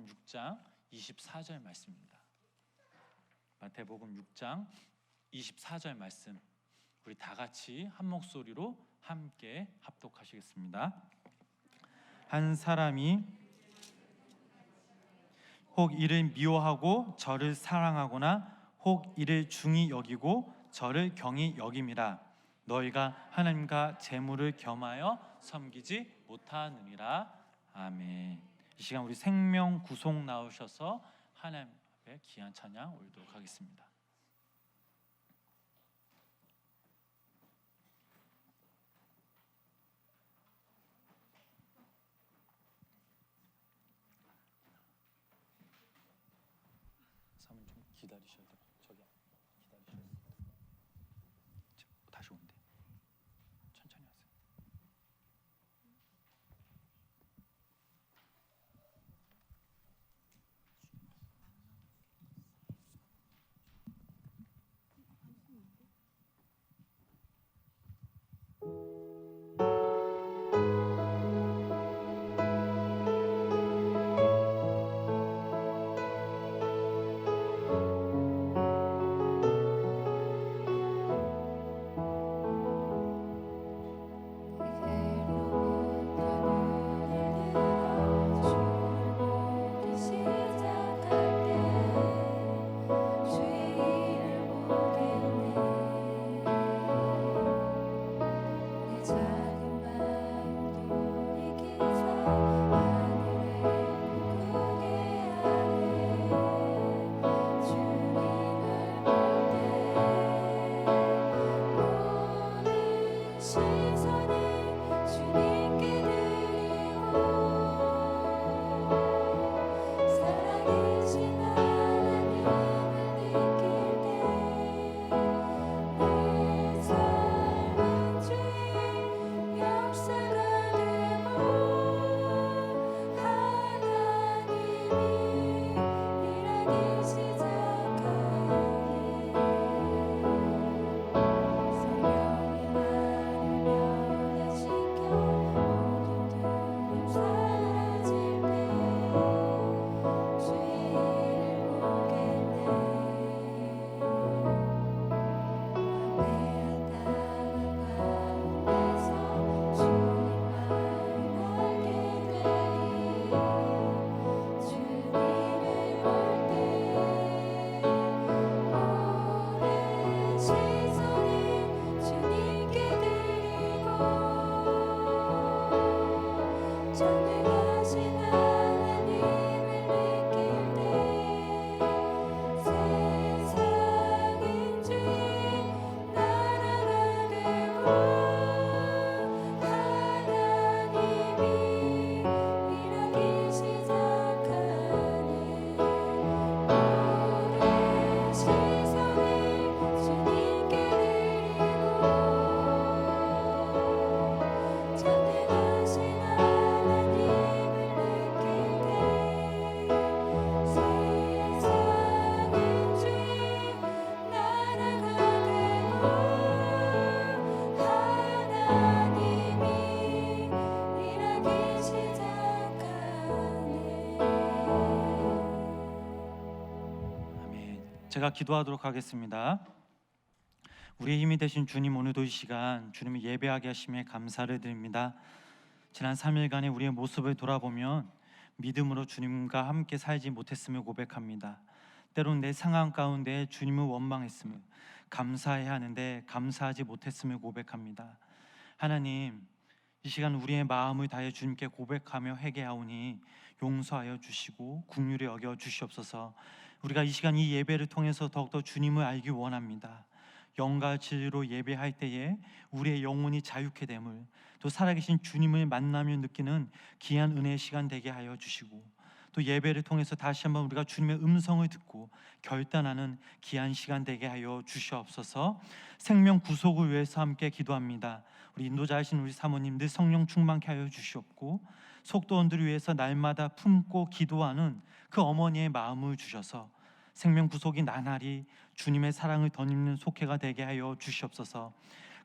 마태복음 6장 24절 말씀입니다. 마태복음 6장 24절 말씀 우리 다 같이 한 목소리로 함께 합독하시겠습니다. 한 사람이 혹 이를 미워하고 저를 사랑하거나 혹 이를 중히 여기고 저를 경히 여김이라 너희가 하나님과 재물을 겸하여 섬기지 못하느니라 아멘. 이 시간 우리 생명 구속 나오셔서 하나님 앞에 귀한 찬양 올리도록 하겠습니다. 제가 기도하도록 하겠습니다. 우리의 힘이 되신 주님 오늘도 이 시간 주님을 예배하게 하심에 감사를 드립니다. 지난 3일간의 우리의 모습을 돌아보면 믿음으로 주님과 함께 살지 못했음을 고백합니다. 때론 내 상황 가운데 주님을 원망했음을 감사해야 하는데 감사하지 못했음을 고백합니다. 하나님 이 시간 우리의 마음을 다해 주님께 고백하며 회개하오니 용서하여 주시고 국률에 여겨 주시옵소서. 우리가 이 시간 이 예배를 통해서 더욱더 주님을 알기 원합니다. 영과 진리로 예배할 때에 우리의 영혼이 자유케 됨을 또 살아계신 주님을 만나며 느끼는 귀한 은혜의 시간 되게 하여 주시고 또 예배를 통해서 다시 한번 우리가 주님의 음성을 듣고 결단하는 귀한 시간 되게 하여 주시옵소서. 생명 구속을 위해서 함께 기도합니다. 우리 인도자이신 우리 사모님 늘 성령 충만케 하여 주시옵고 속도원들을 위해서 날마다 품고 기도하는 그 어머니의 마음을 주셔서 생명 구속이 나날이 주님의 사랑을 덧입는 속회가 되게 하여 주시옵소서.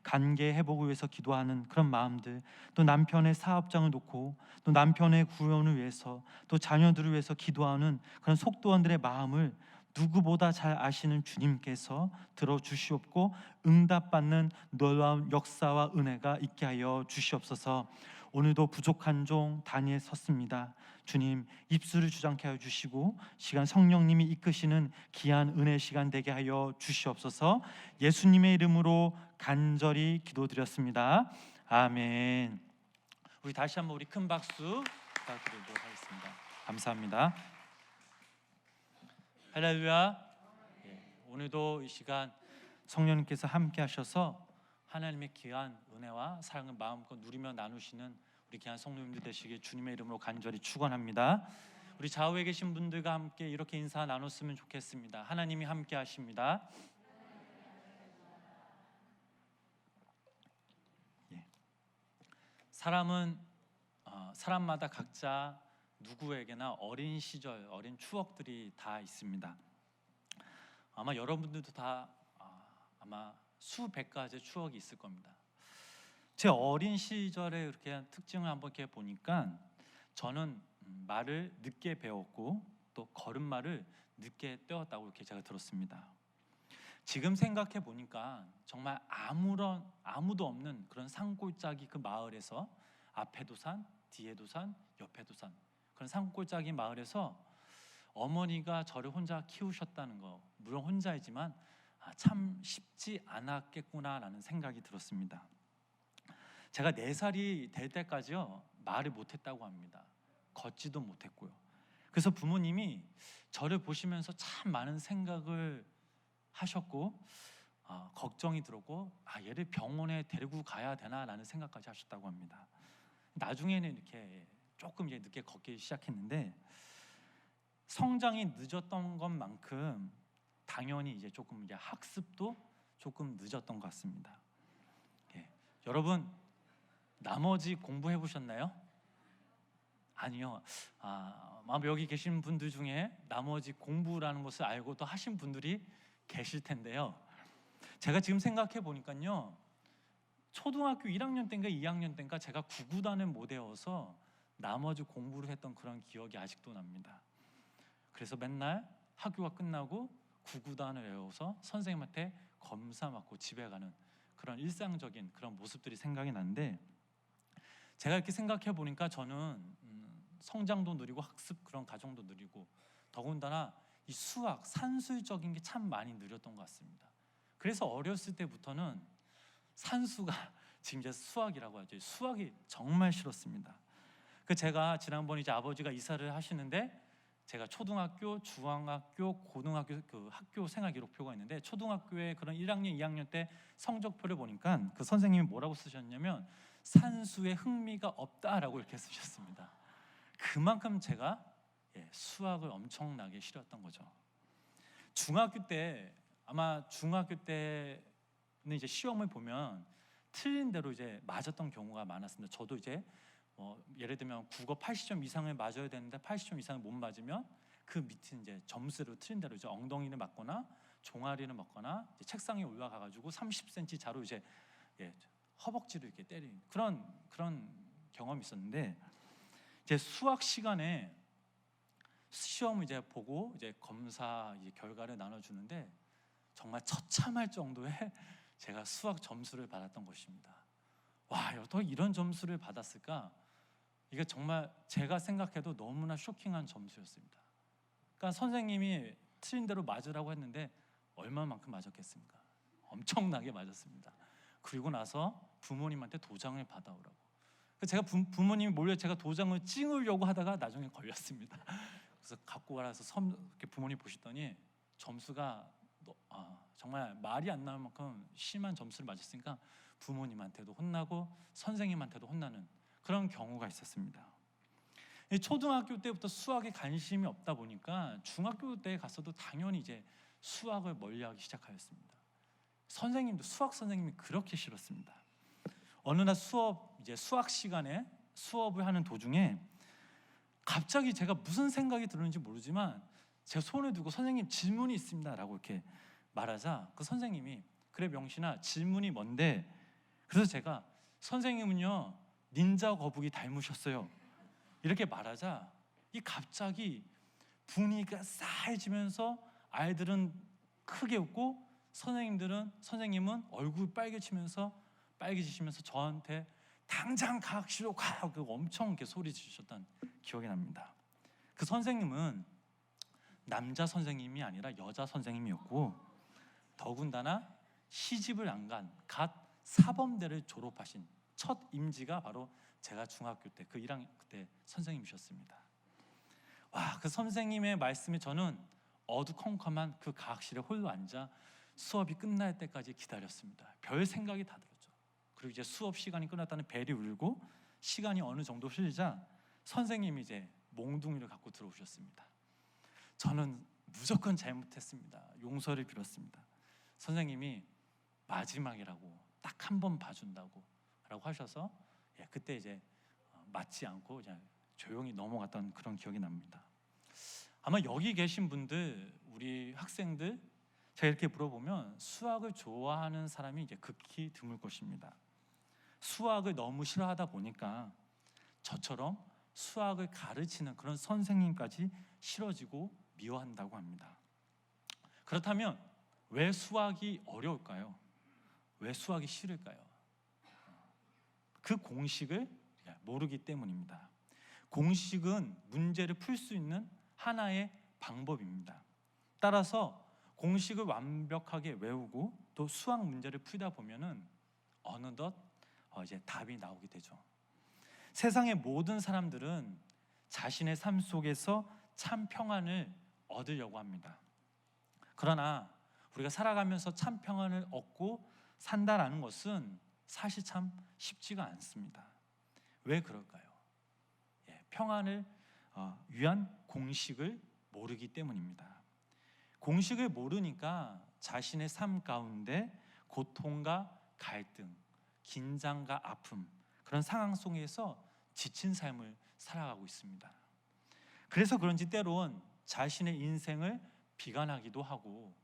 관계 회복을 위해서 기도하는 그런 마음들, 또 남편의 사업장을 놓고 또 남편의 구원을 위해서 또 자녀들을 위해서 기도하는 그런 속도원들의 마음을 누구보다 잘 아시는 주님께서 들어 주시옵고 응답받는 놀라운 역사와 은혜가 있게 하여 주시옵소서. 오늘도 부족한 종 단위에 섰습니다. 주님 입술을 주장케 하여 주시고 시간 성령님이 이끄시는 귀한 은혜 시간 되게 하여 주시옵소서. 예수님의 이름으로 간절히 기도드렸습니다. 아멘. 우리 다시 한번 우리 큰 박수 부탁드리도록 하겠습니다. 감사합니다. 할렐루야. 예, 오늘도 이 시간 성령님께서 함께 하셔서 하나님의 귀한 은혜와 사랑을 마음껏 누리며 나누시는 우리 귀한 성도님들 되시길 주님의 이름으로 간절히 축원합니다. 우리 좌우에 계신 분들과 함께 이렇게 인사 나눴으면 좋겠습니다. 하나님이 함께 하십니다. 예. 사람은 어, 사람마다 각자 누구에게나 어린 시절, 어린 추억들이 다 있습니다. 아마 여러분들도 다 아, 아마 수백 가지의 추억이 있을 겁니다. 제 어린 시절의 이렇게 특징을 한번 이렇게 보니까 저는 음, 말을 늦게 배웠고 또 걸음마를 늦게 떼었다고 이렇게 제가 들었습니다. 지금 생각해 보니까 정말 아무런 아무도 없는 그런 산골짜기 그 마을에서 앞에도 산, 뒤에도 산, 옆에도 산 그런 산골짜기 마을에서 어머니가 저를 혼자 키우셨다는 거 물론 혼자이지만 아, 참 쉽지 않았겠구나라는 생각이 들었습니다. 제가 네 살이 될 때까지요 말을 못했다고 합니다. 걷지도 못했고요. 그래서 부모님이 저를 보시면서 참 많은 생각을 하셨고 아, 걱정이 들었고 아, 얘를 병원에 데리고 가야 되나라는 생각까지 하셨다고 합니다. 나중에는 이렇게 조금 이제 늦게 걷기 시작했는데 성장이 늦었던 것만큼 당연히 이제 조금 이제 학습도 조금 늦었던 것 같습니다. 예. 여러분 나머지 공부해 보셨나요? 아니요. 아, 여기 계신 분들 중에 나머지 공부라는 것을 알고 또 하신 분들이 계실 텐데요. 제가 지금 생각해 보니까요. 초등학교 1학년 때인가 2학년 때인가 제가 구구단을 못 외워서 나머지 공부를 했던 그런 기억이 아직도 납니다. 그래서 맨날 학교가 끝나고 구구단을 외워서 선생님한테 검사 맞고 집에 가는 그런 일상적인 그런 모습들이 생각이 나는데 제가 이렇게 생각해 보니까 저는 음, 성장도 느리고 학습 그런 과정도 느리고 더군다나 이 수학 산술적인 게 참 많이 느렸던 것 같습니다. 그래서 어렸을 때부터는 산수가 지금 이제 수학이라고 하죠. 수학이 정말 싫었습니다. 그 제가 지난번 이제 아버지가 이사를 하시는데 제가 초등학교, 중학교, 고등학교 그 학교 생활 기록표가 있는데 초등학교에 그런 1학년, 2학년 때 성적표를 보니까 그 선생님이 뭐라고 쓰셨냐면 산수에 흥미가 없다라고 이렇게 쓰셨습니다. 그만큼 제가 예, 수학을 엄청나게 싫었던 거죠. 중학교 때 아마 중학교 때는 이제 시험을 보면 틀린 대로 이제 맞았던 경우가 많았습니다. 저도 이제 뭐 예를 들면 국어 80점 이상을 맞아야 되는데 80점 이상을 못 맞으면 그 밑에 이제 점수를 틀린 대로 이제 엉덩이를 맞거나 종아리를 맞거나 책상에 올라가 가지고 30cm 자로 이제 예, 허벅지를 이렇게 때리는 그런 그런 경험이 있었는데 이제 수학 시간에 시험을 이제 보고 이제 검사 이제 결과를 나눠 주는데 정말 처참할 정도의 제가 수학 점수를 받았던 것입니다. 와, 어떻게 이런 점수를 받았을까? 이게 정말 제가 생각해도 너무나 쇼킹한 점수였습니다. 그러니까 선생님이 틀린 대로 맞으라고 했는데 얼마만큼 맞았겠습니까? 엄청나게 맞았습니다. 그리고 나서 부모님한테 도장을 받아오라고. 제가 부, 부모님이 몰래 제가 도장을 찍으려고 하다가 나중에 걸렸습니다. 그래서 갖고 와서 섬, 부모님 보시더니 점수가 너- 아, 정말 말이 안 나올 만큼 심한 점수를 맞았으니까 부모님한테도 혼나고 선생님한테도 혼나는 그런 경우가 있었습니다. 이 초등학교 때부터 수학에 관심이 없다 보니까 중학교 때 갔어도 당연히 이제 수학을 멀리하기 시작하였습니다. 선생님도 수학 선생님이 그렇게 싫었습니다. 어느 날 수업 이제 수학 시간에 수업을 하는 도중에 갑자기 제가 무슨 생각이 들었는지 모르지만 제 손을 두고 선생님 질문이 있습니다라고 이렇게 말하자 그 선생님이 그래 명신아 질문이 뭔데 그래서 제가 선생님은요 닌자 거북이 닮으셨어요. 이렇게 말하자 이 갑자기 분위기가 싸해지면서 아이들은 크게 웃고 선생님들은 선생님은 얼굴 빨개지면서 빨개지시면서 저한테 당장 과학실로 가! 그 엄청 이렇게 소리 지르셨던 기억이 납니다. 그 선생님은 남자 선생님이 아니라 여자 선생님이었고 더군다나 시집을 안 간 갓 사범대를 졸업하신 첫 임지가 바로 제가 중학교 때 그 1학년 그때 선생님이셨습니다. 와, 그 선생님의 말씀에 저는 어두컴컴한 그 과학실에 홀로 앉아 수업이 끝날 때까지 기다렸습니다. 별 생각이 다 들었죠. 그리고 이제 수업 시간이 끝났다는 벨이 울고 시간이 어느 정도 흘리자 선생님이 이제 몽둥이를 갖고 들어오셨습니다. 저는 무조건 잘못했습니다. 용서를 빌었습니다. 선생님이 마지막이라고 딱 한 번 봐준다고 라고 하셔서 예, 그때 이제 어, 맞지 않고 그냥 조용히 넘어갔던 그런 기억이 납니다. 아마 여기 계신 분들 우리 학생들 제가 이렇게 물어보면 수학을 좋아하는 사람이 이제 극히 드물 것입니다. 수학을 너무 싫어하다 보니까 저처럼 수학을 가르치는 그런 선생님까지 싫어지고 미워한다고 합니다. 그렇다면 왜 수학이 어려울까요? 왜 수학이 싫을까요? 그 공식을 모르기 때문입니다. 공식은 문제를 풀 수 있는 하나의 방법입니다. 따라서 공식을 완벽하게 외우고 또 수학 문제를 풀다 보면은 어느덧 어, 이제 답이 나오게 되죠. 세상의 모든 사람들은 자신의 삶 속에서 참 평안을 얻으려고 합니다. 그러나 우리가 살아가면서 참 평안을 얻고 산다라는 것은 사실 참 쉽지가 않습니다. 왜 그럴까요? 예, 평안을 어, 위한 공식을 모르기 때문입니다. 공식을 모르니까 자신의 삶 가운데 고통과 갈등, 긴장과 아픔 그런 상황 속에서 지친 삶을 살아가고 있습니다. 그래서 그런지 때론 자신의 인생을 비관하기도 하고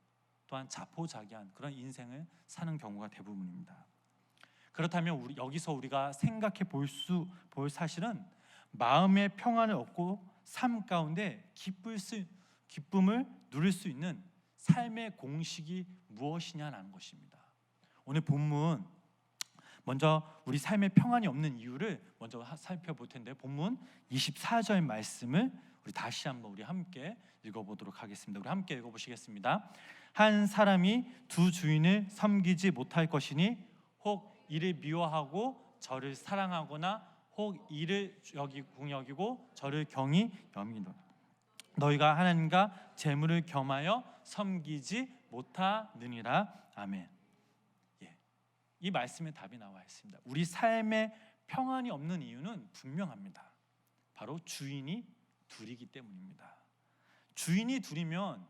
또한 자포자기한 그런 인생을 사는 경우가 대부분입니다. 그렇다면 우리 여기서 우리가 생각해 볼 수 볼 사실은 마음의 평안을 얻고 삶 가운데 기쁠 수 기쁨을 누릴 수 있는 삶의 공식이 무엇이냐라는 것입니다. 오늘 본문 먼저 우리 삶의 평안이 없는 이유를 먼저 하- 살펴볼 텐데 본문 24절 말씀을 우리 다시 한번 우리 함께 읽어보도록 하겠습니다. 우리 함께 읽어보시겠습니다. 한 사람이 두 주인을 섬기지 못할 것이니 혹 이를 미워하고 저를 사랑하거나 혹 이를 여기 공여기고 저를 경히 여기노 너희가 하나님과 재물을 겸하여 섬기지 못하느니라 아멘. 예, 이 말씀에 답이 나와 있습니다. 우리 삶에 평안이 없는 이유는 분명합니다. 바로 주인이 둘이기 때문입니다. 주인이 둘이면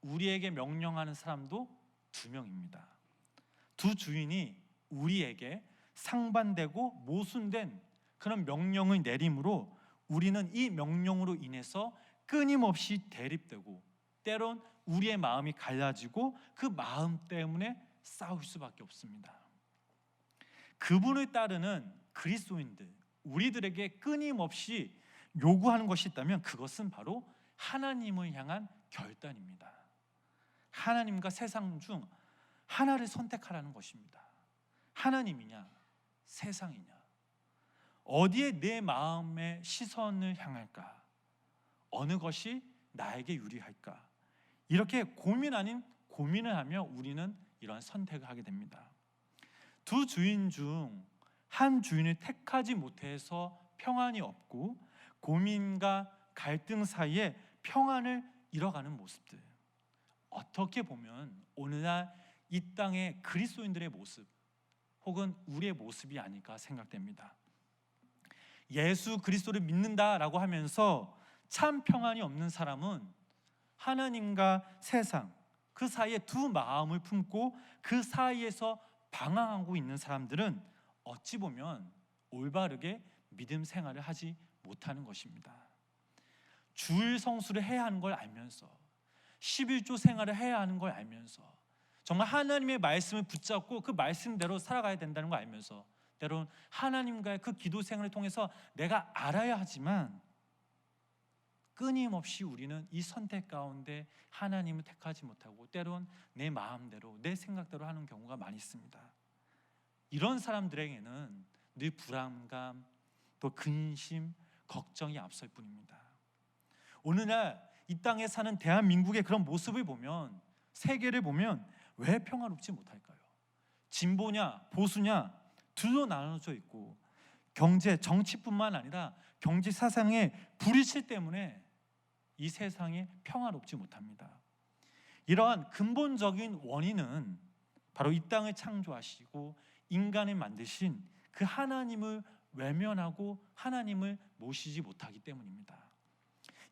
우리에게 명령하는 사람도 두 명입니다. 두 주인이 우리에게 상반되고 모순된 그런 명령을 내림으로 우리는 이 명령으로 인해서 끊임없이 대립되고 때론 우리의 마음이 갈라지고 그 마음 때문에 싸울 수밖에 없습니다. 그분을 따르는 그리스도인들 우리들에게 끊임없이 요구하는 것이 있다면 그것은 바로 하나님을 향한 결단입니다. 하나님과 세상 중 하나를 선택하라는 것입니다. 하나님이냐 세상이냐 어디에 내 마음의 시선을 향할까 어느 것이 나에게 유리할까 이렇게 고민 아닌 고민을 하며 우리는 이런 선택을 하게 됩니다. 두 주인 중 한 주인을 택하지 못해서 평안이 없고 고민과 갈등 사이에 평안을 잃어가는 모습들. 어떻게 보면 오늘날 이 땅의 그리스도인들의 모습 혹은 우리의 모습이 아닐까 생각됩니다. 예수 그리스도를 믿는다라고 하면서 참 평안이 없는 사람은 하나님과 세상 그 사이에 두 마음을 품고 그 사이에서 방황하고 있는 사람들은 어찌 보면 올바르게 믿음 생활을 하지 못하는 것입니다. 주일 성수를 해야 하는 걸 알면서 11조 생활을 해야 하는 걸 알면서 정말 하나님의 말씀을 붙잡고 그 말씀대로 살아가야 된다는 거 알면서 때론 하나님과의 그 기도 생활을 통해서 내가 알아야 하지만 끊임없이 우리는 이 선택 가운데 하나님을 택하지 못하고 때론 내 마음대로 내 생각대로 하는 경우가 많이 있습니다. 이런 사람들에게는 늘 불안감, 또 근심, 걱정이 앞설 뿐입니다. 오늘날 이 땅에 사는 대한민국의 그런 모습을 보면 세계를 보면 왜 평화롭지 못할까요? 진보냐 보수냐 둘로 나눠져 있고 경제 정치뿐만 아니라 경제 사상의 불일치 때문에 이 세상에 평화롭지 못합니다. 이러한 근본적인 원인은 바로 이 땅을 창조하시고 인간을 만드신 그 하나님을 외면하고 하나님을 모시지 못하기 때문입니다.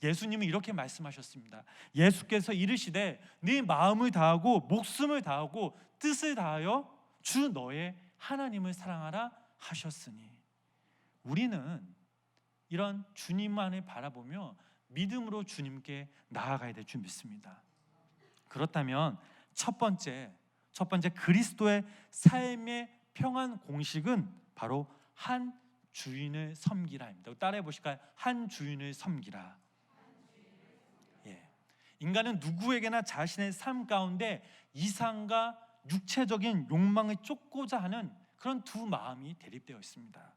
예수님은 이렇게 말씀하셨습니다. 예수께서 이르시되 네 마음을 다하고 목숨을 다하고 뜻을 다하여 주 너의 하나님을 사랑하라 하셨으니 우리는 이런 주님만을 바라보며 믿음으로 주님께 나아가야 될 줄 믿습니다. 그렇다면 첫 번째 첫 번째 그리스도의 삶의 평안 공식은 바로 한 주인을 섬기라입니다. 따라해 보실까요? 한 주인을 섬기라. 예. 인간은 누구에게나 자신의 삶 가운데 이상과 육체적인 욕망을 쫓고자 하는 그런 두 마음이 대립되어 있습니다.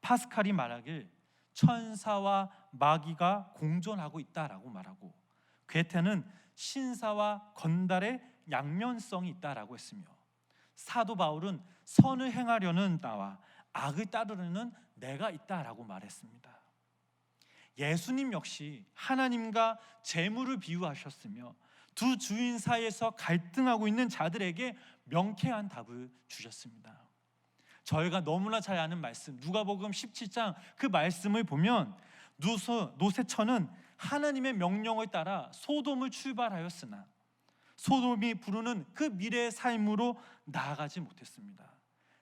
파스칼이 말하길 천사와 마귀가 공존하고 있다라고 말하고 괴테는 신사와 건달의 양면성이 있다라고 했으며 사도 바울은 선을 행하려는 나와 악을 따르려는 내가 있다라고 말했습니다. 예수님 역시 하나님과 재물을 비유하셨으며 두 주인 사이에서 갈등하고 있는 자들에게 명쾌한 답을 주셨습니다. 저희가 너무나 잘 아는 말씀 누가복음 17장 그 말씀을 보면 노소, 노세처는 하나님의 명령을 따라 소돔을 출발하였으나 소돔이 부르는 그 미래의 삶으로 나아가지 못했습니다.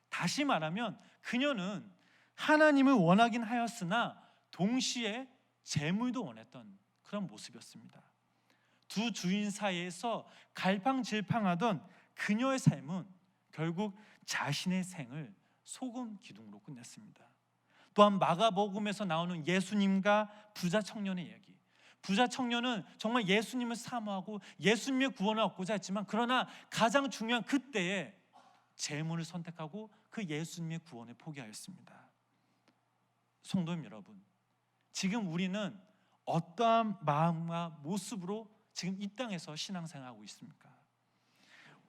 다시 말하면 그녀는 하나님을 원하긴 하였으나 동시에 재물도 원했던 그런 모습이었습니다. 두 주인 사이에서 갈팡질팡하던 그녀의 삶은 결국 자신의 생을 소금 기둥으로 끝냈습니다. 또한 마가복음에서 나오는 예수님과 부자 청년의 이야기. 부자 청년은 정말 예수님을 사모하고 예수님의 구원을 얻고자 했지만 그러나 가장 중요한 그때에 재물을 선택하고 그 예수님의 구원을 포기하였습니다. 성도님 여러분, 지금 우리는 어떠한 마음과 모습으로 지금 이 땅에서 신앙생활하고 있습니까?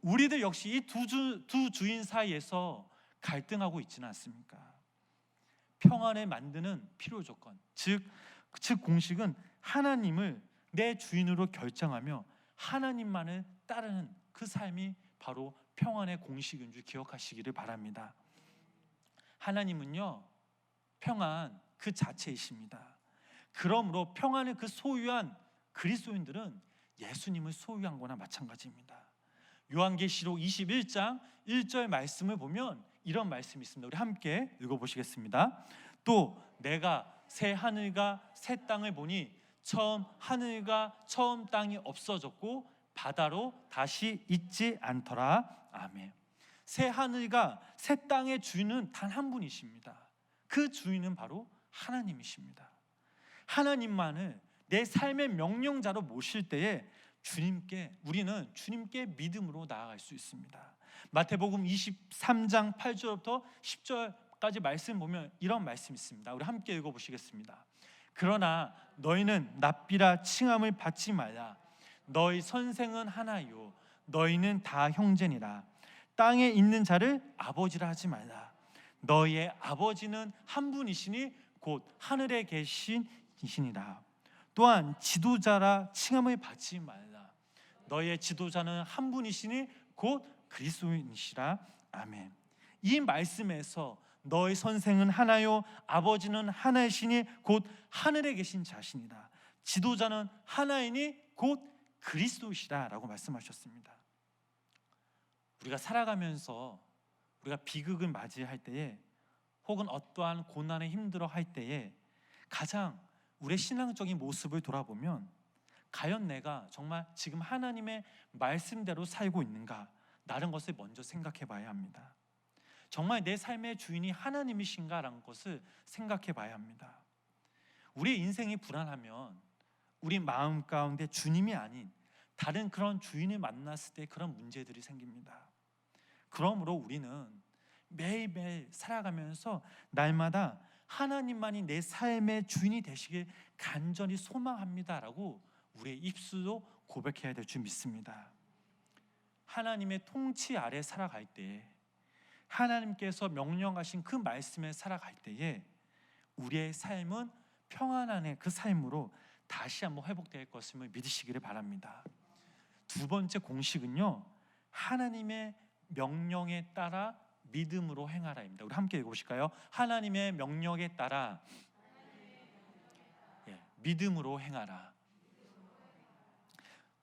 우리들 역시 이두 주, 두 주인 사이에서 갈등하고 있지는 않습니까? 평안을 만드는 필요 조건, 즉, 즉 공식은 하나님을 내 주인으로 결정하며 하나님만을 따르는 그 삶이 바로 평안의 공식인 줄 기억하시기를 바랍니다. 하나님은요 평안 그 자체이십니다. 그러므로 평안을 그 소유한 그리스도인들은 예수님을 소유한 거나 마찬가지입니다. 요한계시록 21장 1절 말씀을 보면 이런 말씀이 있습니다. 우리 함께 읽어보시겠습니다. 또 내가 새 하늘과 새 땅을 보니 처음 하늘과 처음 땅이 없어졌고 바다로 다시 있지 않더라. 아멘. 새 하늘과 새 땅의 주인은 단 한 분이십니다. 그 주인은 바로 하나님이십니다. 하나님만을 내 삶의 명령자로 모실 때에 주님께 우리는 주님께 믿음으로 나아갈 수 있습니다. 마태복음 23장 8절부터 10절까지 말씀 보면 이런 말씀이 있습니다. 우리 함께 읽어 보시겠습니다. 그러나 너희는 납비라 칭함을 받지 말라. 너희 선생은 하나요. 너희는 다 형제니라. 땅에 있는 자를 아버지라 하지 말라. 너희의 아버지는 한 분이시니 곧 하늘에 계신 이시니라. 또한 지도자라 칭함을 받지 말라. 너희의 지도자는 한 분이시니 곧 그리스도이시라. 아멘. 이 말씀에서 너희 선생은 하나요 아버지는 하나이시니 곧 하늘에 계신 자신이다. 지도자는 하나이니 곧 그리스도시다라고 말씀하셨습니다. 우리가 살아가면서 우리가 비극을 맞이할 때에 혹은 어떠한 고난에 힘들어 할 때에 가장 우리의 신앙적인 모습을 돌아보면 과연 내가 정말 지금 하나님의 말씀대로 살고 있는가? 다른 것을 먼저 생각해 봐야 합니다. 정말 내 삶의 주인이 하나님이신가라는 것을 생각해 봐야 합니다. 우리 인생이 불안하면 우리 마음 가운데 주님이 아닌 다른 그런 주인을 만났을 때 그런 문제들이 생깁니다. 그러므로 우리는 매일매일 살아가면서 날마다 하나님만이 내 삶의 주인이 되시길 간절히 소망합니다라고 우리의 입술로 고백해야 될 줄 믿습니다. 하나님의 통치 아래 살아갈 때 하나님께서 명령하신 그 말씀에 살아갈 때에 우리의 삶은 평안함의 그 삶으로 다시 한번 회복될 것임을 믿으시기를 바랍니다. 두 번째 공식은요. 하나님의 명령에 따라 믿음으로 행하라입니다. 우리 함께 읽어보실까요? 하나님의 명령에 따라 예, 믿음으로 행하라.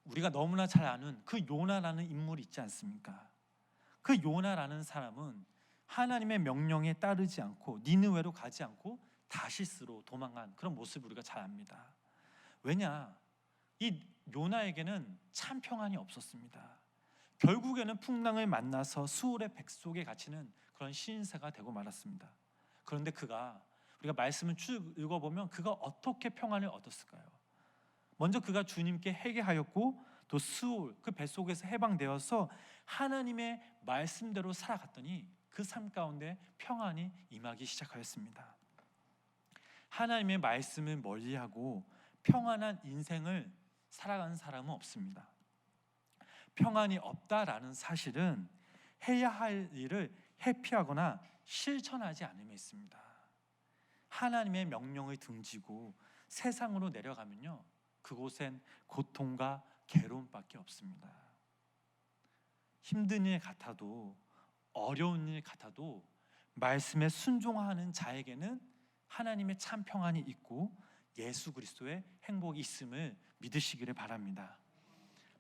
우리가 너무나 잘 아는 그 요나라는 인물이 있지 않습니까? 그 요나라는 사람은 하나님의 명령에 따르지 않고 니느웨로 가지 않고 다시스로 도망간 그런 모습을 우리가 잘 압니다. 왜냐? 이 요나에게는 참 평안이 없었습니다. 결국에는 풍랑을 만나서 수월의 백속에 갇히는 그런 신세가 되고 말았습니다. 그런데 그가 우리가 말씀을 쭉 읽어보면 그가 어떻게 평안을 얻었을까요? 먼저 그가 주님께 회개하였고 또 수월 그 뱃속에서 해방되어서 하나님의 말씀대로 살아갔더니 그 삶 가운데 평안이 임하기 시작하였습니다. 하나님의 말씀을 멀리하고 평안한 인생을 살아가는 사람은 없습니다. 평안이 없다라는 사실은 해야 할 일을 회피하거나 실천하지 않음에 있습니다. 하나님의 명령을 등지고 세상으로 내려가면요. 그곳엔 고통과 괴로움밖에 없습니다. 힘든 일 같아도 어려운 일 같아도 말씀에 순종하는 자에게는 하나님의 참 평안이 있고 예수 그리스도의 행복이 있음을 믿으시기를 바랍니다.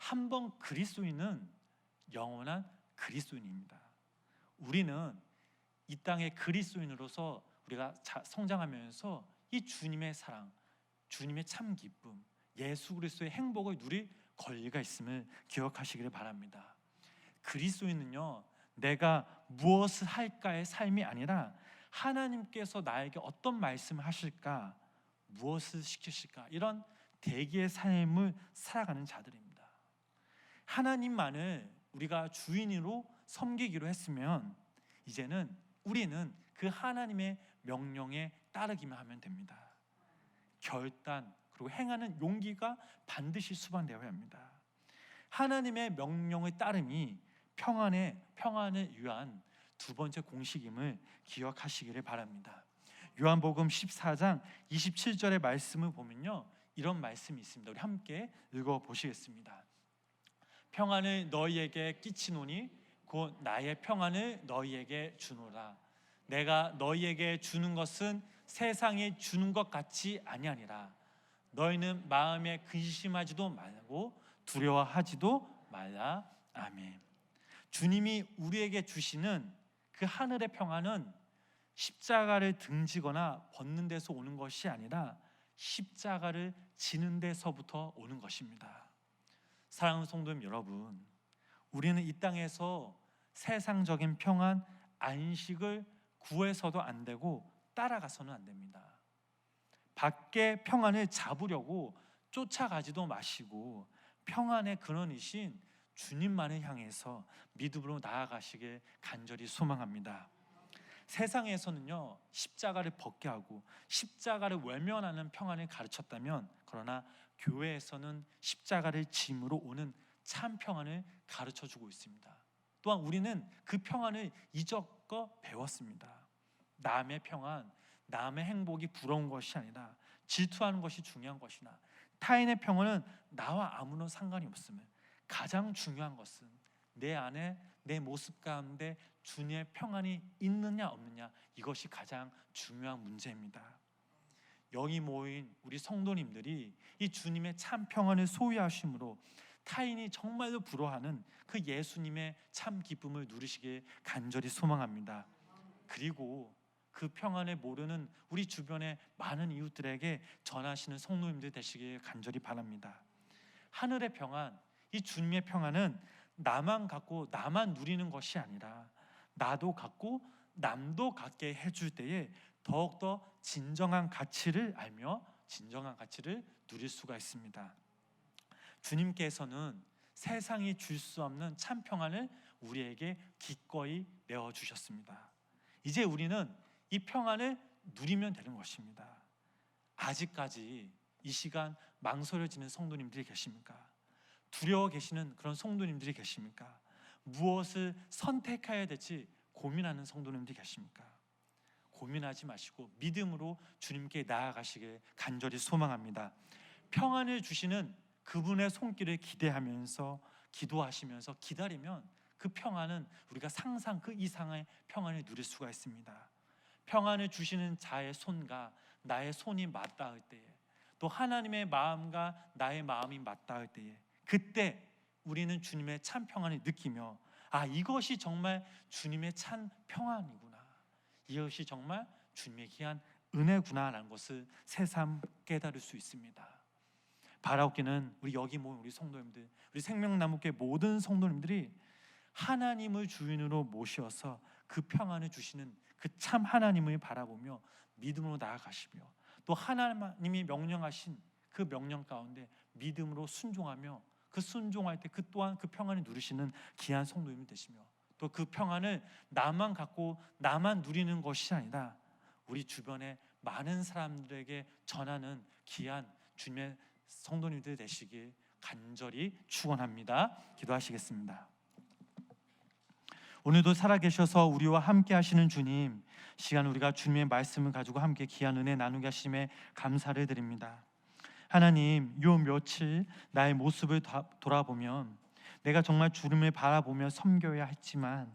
한 번 그리스도인은 영원한 그리스도인입니다. 우리는 이 땅의 그리스도인으로서 우리가 자- 성장하면서 이 주님의 사랑, 주님의 참 기쁨, 예수 그리스도의 행복을 누릴 권리가 있음을 기억하시기를 바랍니다. 그리스도인은요, 내가 무엇을 할까의 삶이 아니라 하나님께서 나에게 어떤 말씀을 하실까, 무엇을 시키실까 이런 대기의 삶을 살아가는 자들입니다. 하나님만을 우리가 주인으로 섬기기로 했으면 이제는 우리는 그 하나님의 명령에 따르기만 하면 됩니다. 결단 그리고 행하는 용기가 반드시 수반되어야 합니다. 하나님의 명령을 따름이 평안의 평안을 위한 두 번째 공식임을 기억하시기를 바랍니다. 요한복음 14장 27절의 말씀을 보면요. 이런 말씀이 있습니다. 우리 함께 읽어 보시겠습니다. 평안을 너희에게 끼치노니 곧 나의 평안을 너희에게 주노라. 내가 너희에게 주는 것은 세상에 주는 것 같이 아니하니라. 너희는 마음에 근심하지도 말고 두려워하지도 말라. 아멘. 주님이 우리에게 주시는 그 하늘의 평안은 십자가를 등지거나 벗는 데서 오는 것이 아니라 십자가를 지는 데서부터 오는 것입니다. 사랑하는 성도님 여러분, 우리는 이 땅에서 세상적인 평안, 안식을 구해서도 안 되고 따라가서는 안 됩니다. 밖에 평안을 잡으려고 쫓아가지도 마시고 평안의 근원이신 주님만을 향해서 믿음으로 나아가시길 간절히 소망합니다. 세상에서는요 십자가를 벗게 하고 십자가를 외면하는 평안을 가르쳤다면 그러나 교회에서는 십자가를 짐으로 오는 참 평안을 가르쳐 주고 있습니다. 또한 우리는 그 평안을 이적거 배웠습니다. 남의 평안, 남의 행복이 부러운 것이 아니라 질투하는 것이 중요한 것이나 타인의 평안은 나와 아무런 상관이 없음을 가장 중요한 것은 내 안에 내 모습 가운데 주님의 평안이 있느냐 없느냐 이것이 가장 중요한 문제입니다. 여기 모인 우리 성도님들이 이 주님의 참 평안을 소유하심으로 타인이 정말로 부러워하는 그 예수님의 참 기쁨을 누리시길 간절히 소망합니다. 그리고 그 평안을 모르는 우리 주변의 많은 이웃들에게 전하시는 성도님들 되시길 간절히 바랍니다. 하늘의 평안, 이 주님의 평안은 나만 갖고 나만 누리는 것이 아니라 나도 갖고 남도 갖게 해줄 때에 더욱더 진정한 가치를 알며 진정한 가치를 누릴 수가 있습니다. 주님께서는 세상이 줄 수 없는 참 평안을 우리에게 기꺼이 내어 주셨습니다. 이제 우리는 이 평안을 누리면 되는 것입니다. 아직까지 이 시간 망설여지는 성도님들이 계십니까? 두려워 계시는 그런 성도님들이 계십니까? 무엇을 선택해야 될지 고민하는 성도님들이 계십니까? 고민하지 마시고 믿음으로 주님께 나아가시길 간절히 소망합니다. 평안을 주시는 그분의 손길을 기대하면서 기도하시면서 기다리면 그 평안은 우리가 상상 그 이상의 평안을 누릴 수가 있습니다. 평안을 주시는 자의 손과 나의 손이 맞닿을 때에 또 하나님의 마음과 나의 마음이 맞닿을 때에 그때 우리는 주님의 참 평안을 느끼며 아 이것이 정말 주님의 참 평안이구나 이것이 정말 주님의 귀한 은혜구나라는 것을 새삼 깨달을 수 있습니다. 바라옵기는 우리 여기 모인 우리 성도님들, 우리 생명나무교 모든 성도님들이 하나님을 주인으로 모셔서 그 평안을 주시는 그 참 하나님을 바라보며 믿음으로 나아가시며 또 하나님이 명령하신 그 명령 가운데 믿음으로 순종하며 그 순종할 때 그 또한 그 평안을 누리시는 귀한 성도님이 되시며 또 그 평안을 나만 갖고 나만 누리는 것이 아니라 우리 주변에 많은 사람들에게 전하는 귀한 주님의 성도님들 되시길 간절히 축원합니다. 기도하시겠습니다. 오늘도 살아계셔서 우리와 함께 하시는 주님, 시간 우리가 주님의 말씀을 가지고 함께 귀한 은혜 나누게 하심에 감사를 드립니다. 하나님, 요 며칠 나의 모습을 다- 돌아보면 내가 정말 주님을 바라보며 섬겨야 했지만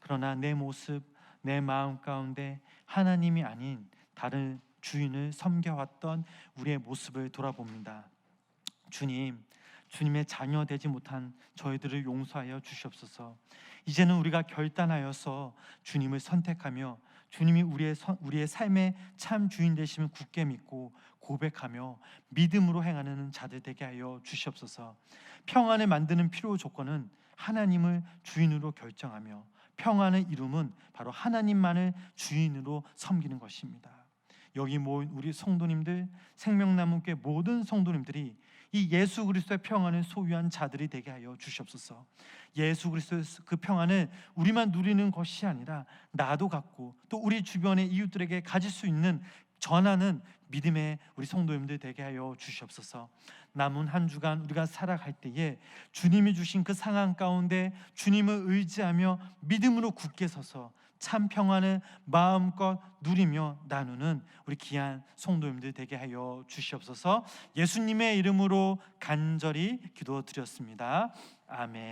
그러나 내 모습, 내 마음 가운데 하나님이 아닌 다른 주인을 섬겨왔던 우리의 모습을 돌아봅니다. 주님, 주님의 자녀 되지 못한 저희들을 용서하여 주시옵소서. 이제는 우리가 결단하여서 주님을 선택하며 주님이 우리의 선- 우리의 삶의 참 주인 되심을 굳게 믿고 고백하며 믿음으로 행하는 자들 되게 하여 주시옵소서. 평안을 만드는 필요 조건은 하나님을 주인으로 결정하며 평안의 이름은 바로 하나님만을 주인으로 섬기는 것입니다. 여기 모인 우리 성도님들 생명나무께 모든 성도님들이 이 예수 그리스도의 평안을 소유한 자들이 되게 하여 주시옵소서. 예수 그리스도의 그 평안을 우리만 누리는 것이 아니라 나도 갖고 또 우리 주변의 이웃들에게 가질 수 있는 전하는 믿음의 우리 성도님들 되게 하여 주시옵소서. 남은 한 주간 우리가 살아갈 때에 주님이 주신 그 상황 가운데 주님을 의지하며 믿음으로 굳게 서서 참 평안을 마음껏 누리며 나누는 우리 귀한 성도님들 되게 하여 주시옵소서. 예수님의 이름으로 간절히 기도드렸습니다. 아멘.